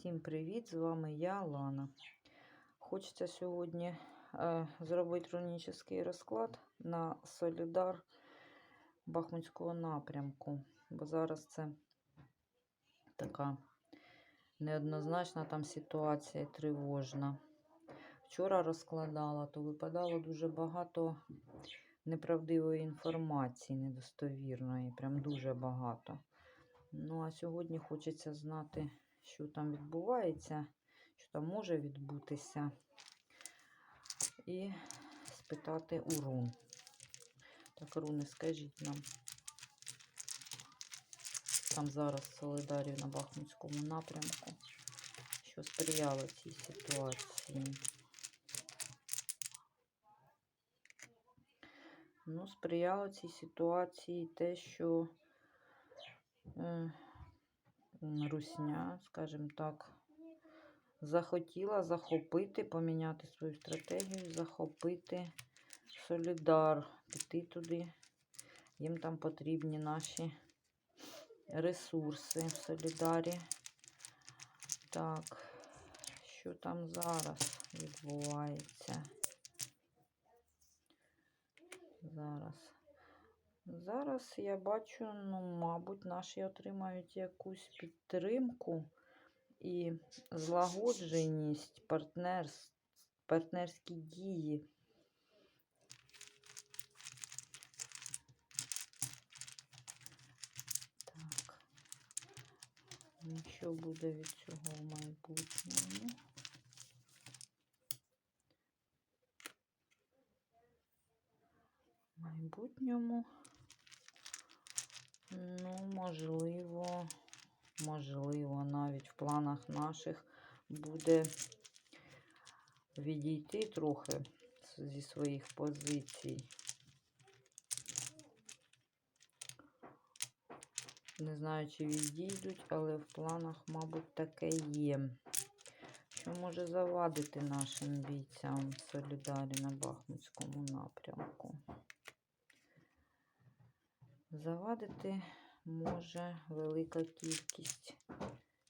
Всім привіт! З вами я, Лана. Хочеться сьогодні е, зробити рунічний розклад на Солідар Бахмутського напрямку, бо зараз це така неоднозначна там ситуація тривожна. Вчора розкладала, то випадало дуже багато неправдивої інформації, недостовірної, прям дуже багато. Ну, а сьогодні хочеться знати, що там відбувається, що там може відбутися, і спитати у рун. Так, руни, скажіть нам. Там зараз в Солидарі на Бахмутському напрямку, що сприяло цій ситуації. Ну, сприяло цій ситуації те, що е, Русня, скажімо так, захотіла захопити, поміняти свою стратегію, захопити Солідар, піти туди. Їм там потрібні наші ресурси в Солідарі. Так, що там зараз відбувається? Зараз. Зараз я бачу, ну, мабуть, наші отримають якусь підтримку і злагодженість, партнерс, партнерські дії. Так. Що буде від цього в майбутньому? В майбутньому. Ну, можливо, можливо, навіть в планах наших буде відійти трохи зі своїх позицій. Не знаю, чи відійдуть, але в планах, мабуть, таке є. Що може завадити нашим бійцям в Солідарі на Бахмутському напрямку? Завадити може велика кількість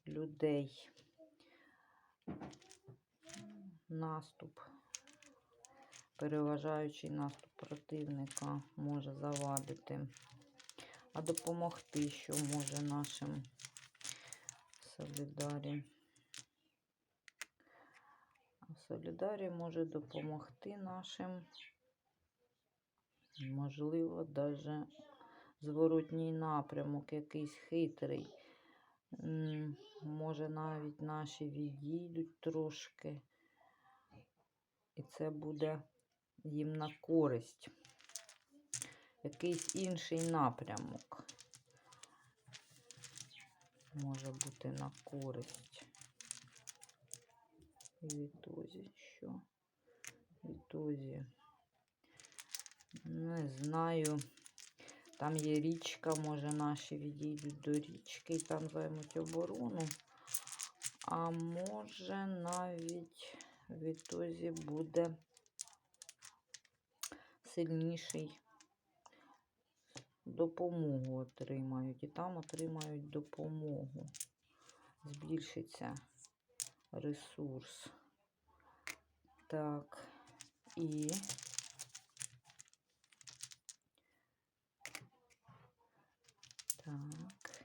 людей. Наступ, переважаючий наступ противника може завадити, а допомогти, що може нашим солідарі. Солідарі може допомогти нашим, можливо, навіть зворотній напрямок, якийсь хитрий. Може, навіть наші відійдуть трошки, і це буде їм на користь. Якийсь інший напрямок може бути на користь. І відтозі що? Відтозі. Не знаю. Там є річка, може наші відійдуть до річки і там займуть оборону. А може навіть відтозі буде сильніший допомогу отримають. І там отримають допомогу. Збільшиться ресурс. Так, і Так.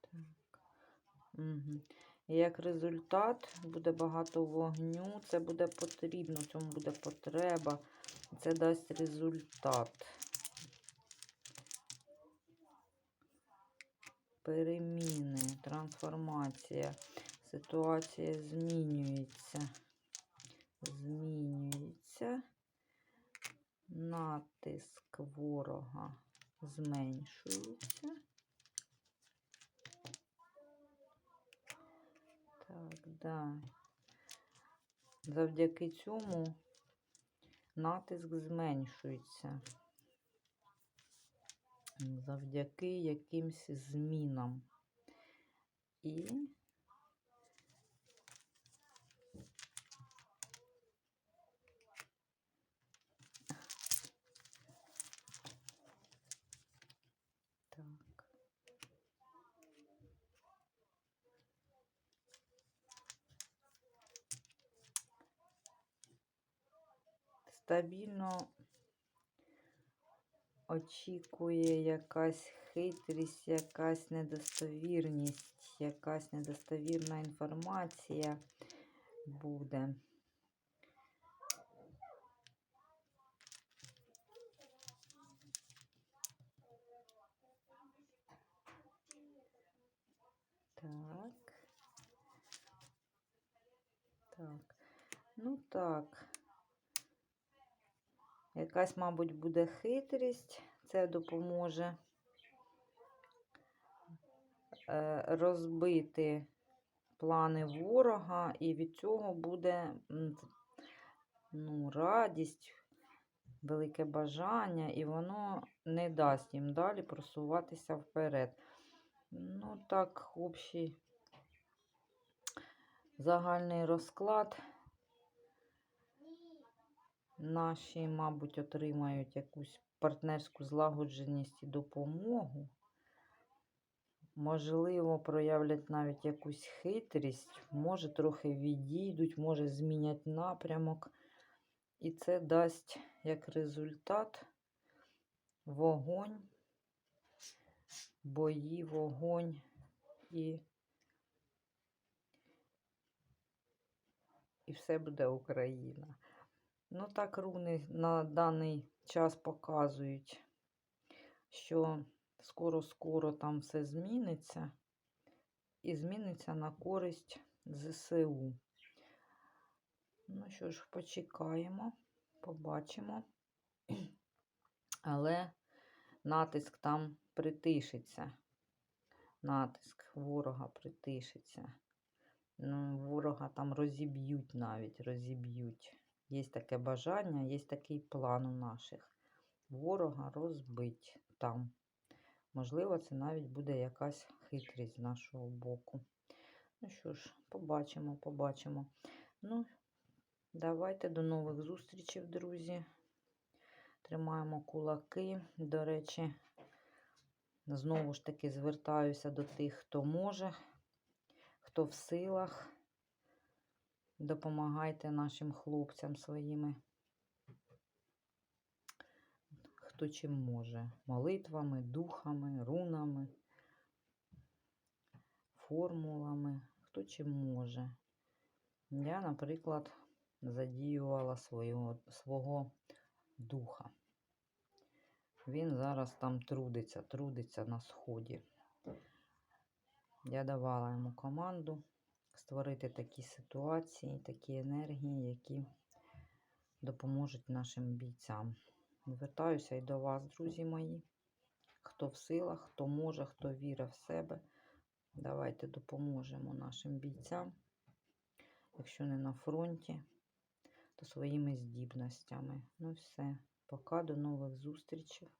Так. Угу. І як результат буде багато вогню, це буде потрібно, в цьому буде потреба. Це дасть результат. Переміни, трансформація. Ситуація змінюється. Змінюється. Натиск ворога зменшується. Так, да. Завдяки цьому натиск зменшується. Завдяки якимсь змінам. І стабільно очікує якась хитрість, якась недостовірність, якась недостовірна інформація буде. Так. Так. Ну так. Якась, мабуть, буде хитрість. Це допоможе е, розбити плани ворога, і від цього буде ну, радість, велике бажання, і воно не дасть їм далі просуватися вперед. Ну, так, общий загальний розклад. Наші, мабуть, отримають якусь партнерську злагодженість і допомогу. Можливо, проявлять навіть якусь хитрість, може, трохи відійдуть, може, змінять напрямок. І це дасть як результат вогонь, бої, вогонь і, і все буде Україна. Ну, так руни на даний час показують, що скоро-скоро там все зміниться і зміниться на користь ЗСУ. Ну що ж, почекаємо, побачимо. Але натиск там притишиться. Натиск ворога притишиться. Ну, ворога там розіб'ють навіть, розіб'ють. Є таке бажання, є такий план у наших. Ворога розбить там. Можливо, це навіть буде якась хитрість з нашого боку. Ну що ж, побачимо, побачимо. Ну, давайте до нових зустрічей, друзі. Тримаємо кулаки. До речі, знову ж таки звертаюся до тих, хто може, хто в силах. Допомагайте нашим хлопцям своїми, хто чим може. Молитвами, духами, рунами, формулами, хто чим може. Я, наприклад, задіювала свого, свого духа. Він зараз там трудиться, трудиться на сході. Я давала йому команду створити такі ситуації, такі енергії, які допоможуть нашим бійцям. Звертаюся і до вас, друзі мої. Хто в силах, хто може, хто вірить в себе. Давайте допоможемо нашим бійцям. Якщо не на фронті, то своїми здібностями. Ну все. Пока, до нових зустрічей.